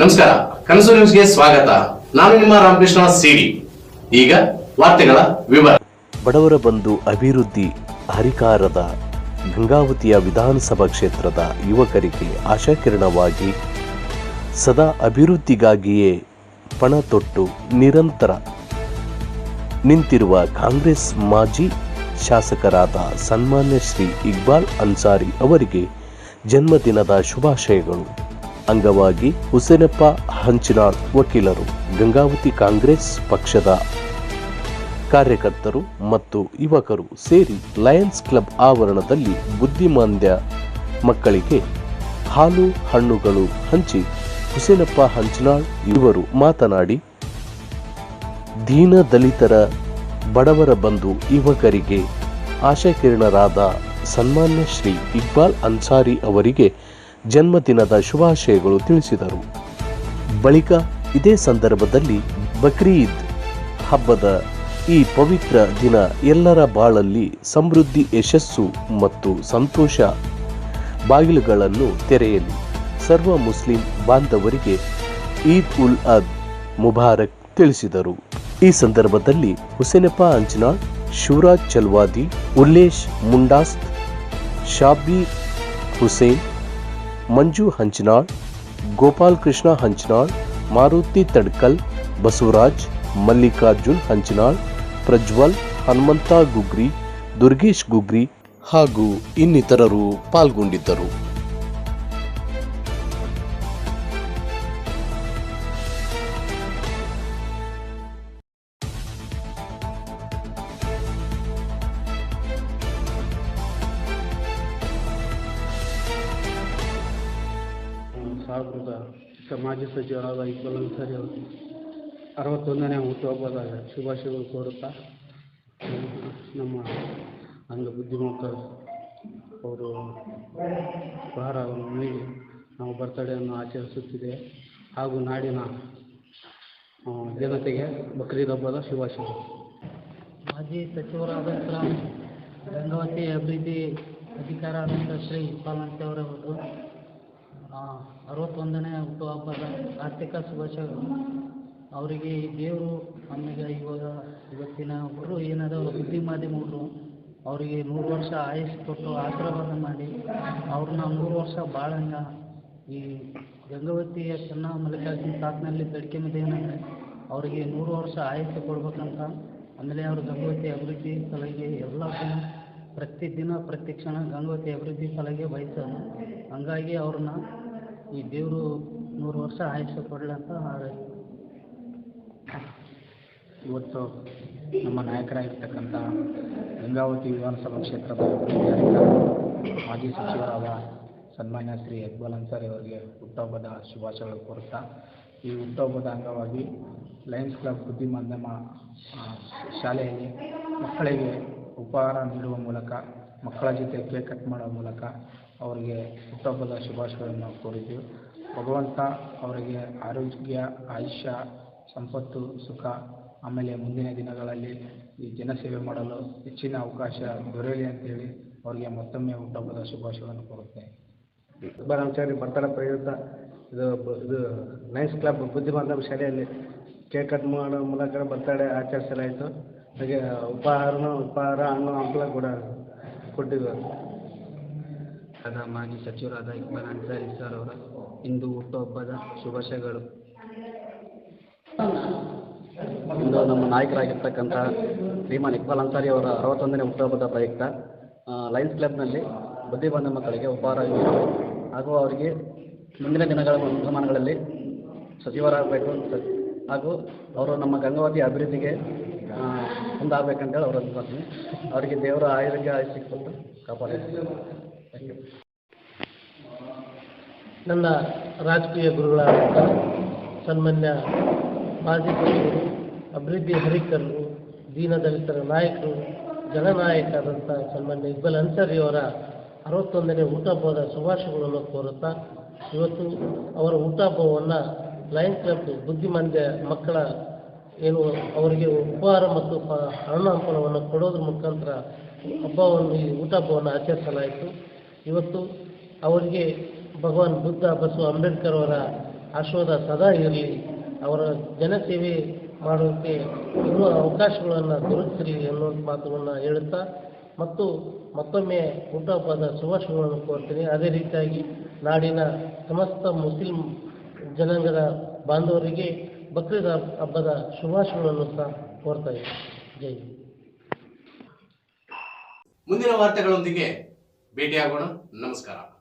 ನಮಸ್ಕಾರ, ಕನಸು ನ್ಯೂಸ್ಗೆ ಸ್ವಾಗತ. ನಾನು ನಿಮ್ಮ ರಾಮಕೃಷ್ಣ ಸಿಡಿ. ಈಗ ವಾರ್ತೆಗಳ ವಿವರ. ಬಡವರ ಬಂಧು ಅಭಿವೃದ್ಧಿ, ಹರಿಕಾರದ, ಗಂಗಾವತಿಯ ವಿಧಾನಸಭಾ ಕ್ಷೇತ್ರದ ಯುವಕರಿಗೆ ಆಶಾಕಿರಣವಾಗಿ ಸದಾ ಅಭಿವೃದ್ಧಿಗಾಗಿಯೇ ಪಣ ತೊಟ್ಟು ನಿರಂತರ ನಿಂತಿರುವ ಕಾಂಗ್ರೆಸ್ ಮಾಜಿ ಶಾಸಕರಾದ ಸನ್ಮಾನ್ಯ ಶ್ರೀ ಇಕ್ಬಾಲ್ ಅನ್ಸಾರಿ ಅವರಿಗೆ ಜನ್ಮದಿನದ ಶುಭಾಶಯಗಳು. ಅಂಗವಾಗಿ ಹುಸೇನಪ್ಪ ಹಂಚಿನಾಳ್ ವಕೀಲರು, ಗಂಗಾವತಿ ಕಾಂಗ್ರೆಸ್ ಪಕ್ಷದ ಕಾರ್ಯಕರ್ತರು ಮತ್ತು ಯುವಕರು ಸೇರಿ ಲಯನ್ಸ್ ಕ್ಲಬ್ ಆವರಣದಲ್ಲಿ ಬುದ್ಧಿಮಾಂದ್ಯ ಮಕ್ಕಳಿಗೆ ಹಾಲು ಹಣ್ಣುಗಳು ಹಂಚಿ ಹುಸೇನಪ್ಪ ಹಂಚಿನಾಳ್ ಇವರು ಮಾತನಾಡಿ ದೀನ ದಲಿತರ ಬಡವರ ಬಂಧು ಯುವಕರಿಗೆ ಆಶಾಕಿರಣರಾದ ಸನ್ಮಾನ್ಯ ಶ್ರೀ ಇಕ್ಬಾಲ್ ಅನ್ಸಾರಿ ಅವರಿಗೆ ಜನ್ಮದಿನದ ಶುಭಾಶಯಗಳು ತಿಳಿಸಿದರು. ಬಳಿಕ ಇದೇ ಸಂದರ್ಭದಲ್ಲಿ ಬಕ್ರೀದ್ ಹಬ್ಬದ ಈ ಪವಿತ್ರ ದಿನ ಎಲ್ಲರ ಬಾಳಲ್ಲಿ ಸಮೃದ್ಧಿ, ಯಶಸ್ಸು ಮತ್ತು ಸಂತೋಷ ಬಾಗಿಲುಗಳನ್ನು ತೆರೆಯಲಿ. ಸರ್ವ ಮುಸ್ಲಿಂ ಬಾಂಧವರಿಗೆ ಈದ್ ಉಲ್ ಅದ್ ಮುಬಾರಕ್ ತಿಳಿಸಿದರು. ಈ ಸಂದರ್ಭದಲ್ಲಿ ಹುಸೇನಪ್ಪ ಅಂಜನಾಳ್, ಶಿವರಾಜ್ ಚಲ್ವಾದಿ, ಉಲ್ಲೇಶ್ ಮುಂಡಾಸ್ತ್ ಶಾಬಿ ಹುಸೇನ್ ಮಂಜು ಹಂಚನಾಳ್, ಗೋಪಾಲ್ ಕೃಷ್ಣ ಹಂಚನಾಳ್, ಮಾರುತಿ ತಡ್ಕಲ್, ಬಸವರಾಜ್, ಮಲ್ಲಿಕಾರ್ಜುನ್ ಹಂಚನಾಳ್, ಪ್ರಜ್ವಲ್, ಹನುಮಂತ ಗುಗ್ರಿ, ದುರ್ಗೇಶ್ ಗುಗ್ರಿ ಹಾಗೂ ಇನ್ನಿತರರು ಪಾಲ್ಗೊಂಡಿದ್ದರು. ಮಾಜಿ ಸಚಿವರಾದ ಇಕ್ಬಲ್ ಅನ್ಸಾರಿ ಅವರು ಅರವತ್ತೊಂದನೇ ಹುಟ್ಟುಹಬ್ಬದ ಶುಭಾಶಯಗಳು ಕೋರುತ್ತಾ, ನಮ್ಮ ಅಂಗ ಬುದ್ಧಿಮತ್ತರು ಅವರು ಉಪಹಾರವನ್ನು ನೀಡಿ ನಾವು ಬರ್ತಡೆಯನ್ನು ಆಚರಿಸುತ್ತಿದೆ. ಹಾಗೂ ನಾಡಿನ ಜನತೆಗೆ ಬಕ್ರೀದ್ ಹಬ್ಬದ ಶುಭಾಶಯ ಮಾಜಿ ಸಚಿವರಾದಂತಹ ಗಂಗಾವತಿ ಅಭಿವೃದ್ಧಿ ಅಧಿಕಾರ ಶ್ರೀ ಪಾಲಂತವರವರು ಅರವತ್ತೊಂದನೇ ಹುಟ್ಟುಹಬ್ಬದ ಆರ್ಥಿಕ ಶುಭಾಶಯಗಳು. ಅವರಿಗೆ ಈ ದೇವರು ನಮಗೆ ಇವಾಗ ಇವತ್ತಿನ ಹುಡುಗರು ಏನಾದರೂ ಬುದ್ಧಿ ಮಾಧ್ಯಮರು ಅವರಿಗೆ ನೂರು ವರ್ಷ ಆಯಸ್ಸು ಕೊಟ್ಟು ಆಶೀರ್ವಾದ ಮಾಡಿ, ಅವ್ರನ್ನ ನೂರು ವರ್ಷ ಬಾಳಂಗ ಈ ಗಂಗಾವತಿಯ ಚೆನ್ನ ಮಲ್ಲಿಕಾರ್ಜುನ ತಾತನಲ್ಲಿ ಬೇಡಿಕೆ ಏನಂದರೆ ಅವರಿಗೆ ನೂರು ವರ್ಷ ಆಯಸ್ಸು ಕೊಡ್ಬೇಕಂತ. ಆಮೇಲೆ ಅವರು ಗಂಗಾವತಿ ಅಭಿವೃದ್ಧಿ ಸಲಹೆಗೆ ಎಲ್ಲ ದಿನ ಪ್ರತಿ ದಿನ ಪ್ರತಿ ಕ್ಷಣ ಗಂಗಾವತಿ ಅಭಿವೃದ್ಧಿ ಸಲಹೆ ಬಯಸೋಣ. ಹಂಗಾಗಿ ಅವ್ರನ್ನ ಈ ದೇವರು ನೂರು ವರ್ಷ ಆಯುಷ್ಯ ಕೊಡಲಿ ಅಂತ ಹಾರೈಸ್ತೀನಿ. ಇವತ್ತು ನಮ್ಮ ನಾಯಕರಾಗಿರ್ತಕ್ಕಂಥ ಗಂಗಾವತಿ ವಿಧಾನಸಭಾ ಕ್ಷೇತ್ರದ ಮಾಜಿ ಸಚಿವರಾದ ಸನ್ಮಾನ್ಯ ಶ್ರೀ ಇಕ್ಬಾಲ್ ಅನ್ಸಾರಿ ಅವರಿಗೆ ಹುಟ್ಟಹಬ್ಬದ ಶುಭಾಶಯಗಳು ಕೋರುತ್ತಾ, ಈ ಹುಟ್ಟಹಬ್ಬದ ಅಂಗವಾಗಿ ಲಯನ್ಸ್ ಕ್ಲಬ್ ಬುದ್ಧಿ ಮಾಧ್ಯಮ ಶಾಲೆಯಲ್ಲಿ ಮಕ್ಕಳಿಗೆ ಉಪಹಾರ ನೀಡುವ ಮೂಲಕ, ಮಕ್ಕಳ ಜೊತೆ ಕೇಕ್ ಕಟ್ ಮಾಡುವ ಮೂಲಕ ಅವರಿಗೆ ಹುಟ್ಟುಹಬ್ಬದ ಶುಭಾಶಯಗಳನ್ನು ಕೋರಿದ್ದೀವಿ ಭಗವಂತ ಅವರಿಗೆ ಆರೋಗ್ಯ, ಆಯುಷ್ಯ, ಸಂಪತ್ತು, ಸುಖ, ಆಮೇಲೆ ಮುಂದಿನ ದಿನಗಳಲ್ಲಿ ಈ ಜನಸೇವೆ ಮಾಡಲು ಹೆಚ್ಚಿನ ಅವಕಾಶ ದೊರೆಯಲಿ ಅಂತೇಳಿ ಅವರಿಗೆ ಮತ್ತೊಮ್ಮೆ ಹುಟ್ಟುಹಬ್ಬದ ಶುಭಾಶಯಗಳನ್ನು ಕೋರುತ್ತೇನೆ. ಬ್ರಹ್ಮಚಾರಿ ಬರ್ತಡೇ ಪ್ರಯುಕ್ತ. ಇದು ಇದು ಲಯನ್ಸ್ ಕ್ಲಬ್ ಬುದ್ಧಿಮಾಂಧವ ಶಾಲೆಯಲ್ಲಿ ಕೇಕ್ ಕಟ್ ಮಾಡೋ ಮೂಲಕ ಬರ್ತಡೇ ಆಚರಿಸಲಾಯಿತು. ಹಾಗೆ ಉಪಹಾರನೂ ಉಪಹಾರ ಹಣ್ಣು ಹಂಪಲ ಕೂಡ ಕೊಟ್ಟಿದ್ದರು. ಆದ ಮಾಜಿ ಸಚಿವರಾದ ಇಕ್ಬಾಲ್ ಅನ್ಸಾರಿ ಸರ್ ಅವರ ಇಂದು ಹುಟ್ಟುಹಬ್ಬದ ಶುಭಾಶಯಗಳು. ಇಂದು ನಮ್ಮ ನಾಯಕರಾಗಿರ್ತಕ್ಕಂಥ ಶ್ರೀಮಾನ್ ಇಕ್ಬಾಲ್ ಅನ್ಸಾರಿ ಅವರ ಅರವತ್ತೊಂದನೇ ಹುಟ್ಟುಹಬ್ಬದ ಪ್ರಯುಕ್ತ ಲಯನ್ಸ್ ಕ್ಲಬ್ನಲ್ಲಿ ಬುದ್ಧಿಬಂಧ ಮಕ್ಕಳಿಗೆ ಉಪಹಾರ ಹಾಗೂ ಅವರಿಗೆ ಮುಂದಿನ ದಿನಗಳ ದಿನಮಾನಗಳಲ್ಲಿ ಸಚಿವರಾಗಬೇಕು ಹಾಗೂ ಅವರು ನಮ್ಮ ಗಂಗಾವತಿ ಅಭಿವೃದ್ಧಿಗೆ ಮುಂದಾಗಬೇಕಂತೇಳಿ ಅವರನ್ನು ಅವರಿಗೆ ದೇವರ ಆಯುರ್ಗೆ ಆಯುಷ್ಯ ಕೊಟ್ಟು ಕಾಪಾಡಿ ನನ್ನ ರಾಜಕೀಯ ಗುರುಗಳಾದಂಥ ಸನ್ಮಾನ್ಯ ಮಾಜಿ ಸಚಿವರು ಅಭಿವೃದ್ಧಿ ದೀನ ದಲಿತರ ನಾಯಕರು, ಜನನಾಯಕರಾದಂಥ ಸನ್ಮಾನ್ಯ ಇಕ್ಬಲ್ ಅನ್ಸರಿ ಅವರ ಅರವತ್ತೊಂದನೇ ಹುಟ್ಟಹಬ್ಬದ ಶುಭಾಶಯಗಳನ್ನು ಕೋರುತ್ತಾ, ಇವತ್ತು ಅವರ ಹುಟ್ಟಹಬ್ಬವನ್ನು ಲಯನ್ಸ್ ಕ್ಲಬ್ ಬುದ್ಧಿಮಾಂದ್ಯ ಮಕ್ಕಳ ಏನು ಅವರಿಗೆ ಉಪಹಾರ ಮತ್ತು ಪ ಹಣ್ಣು ಹಂಪಲವನ್ನು ಕೊಡೋದ್ರ ಮುಖಾಂತರ ಹಬ್ಬವನ್ನು, ಈ ಹುಟ್ಟುಹಬ್ಬವನ್ನು ಆಚರಿಸಲಾಯಿತು. ಇವತ್ತು ಅವರಿಗೆ ಭಗವಾನ್ ಬುದ್ಧ ಬಸವ ಅಂಬೇಡ್ಕರ್ ಅವರ ಆಶೀರ್ವಾದ ಸದಾ ಇರಲಿ. ಅವರ ಜನಸೇವೆ ಮಾಡೋಕ್ಕೆ ಇನ್ನೂ ಅವಕಾಶಗಳನ್ನು ದೊರಕಿಸಲಿ ಅನ್ನುವಂಥ ಮಾತುಗಳನ್ನು ಹೇಳುತ್ತಾ ಮತ್ತು ಮತ್ತೊಮ್ಮೆ ಹುಟ್ಟಹಬ್ಬದ ಶುಭಾಶಯಗಳನ್ನು ಕೋರ್ತೀನಿ. ಅದೇ ರೀತಿಯಾಗಿ ನಾಡಿನ ಸಮಸ್ತ ಮುಸ್ಲಿಂ ಜನಾಂಗದ ಬಾಂಧವರಿಗೆ ಬಕ್ರೀದ್ ಹಬ್ಬದ ಶುಭಾಶಯಗಳನ್ನು ಸಹ ಕೋರ್ತಾ ಇದ್ದೀನಿ. ಜೈ. ಮುಂದಿನ ವಾರ್ತೆಗಳೊಂದಿಗೆ ಭೇಟಿಯಾಗೋಣ. ನಮಸ್ಕಾರ.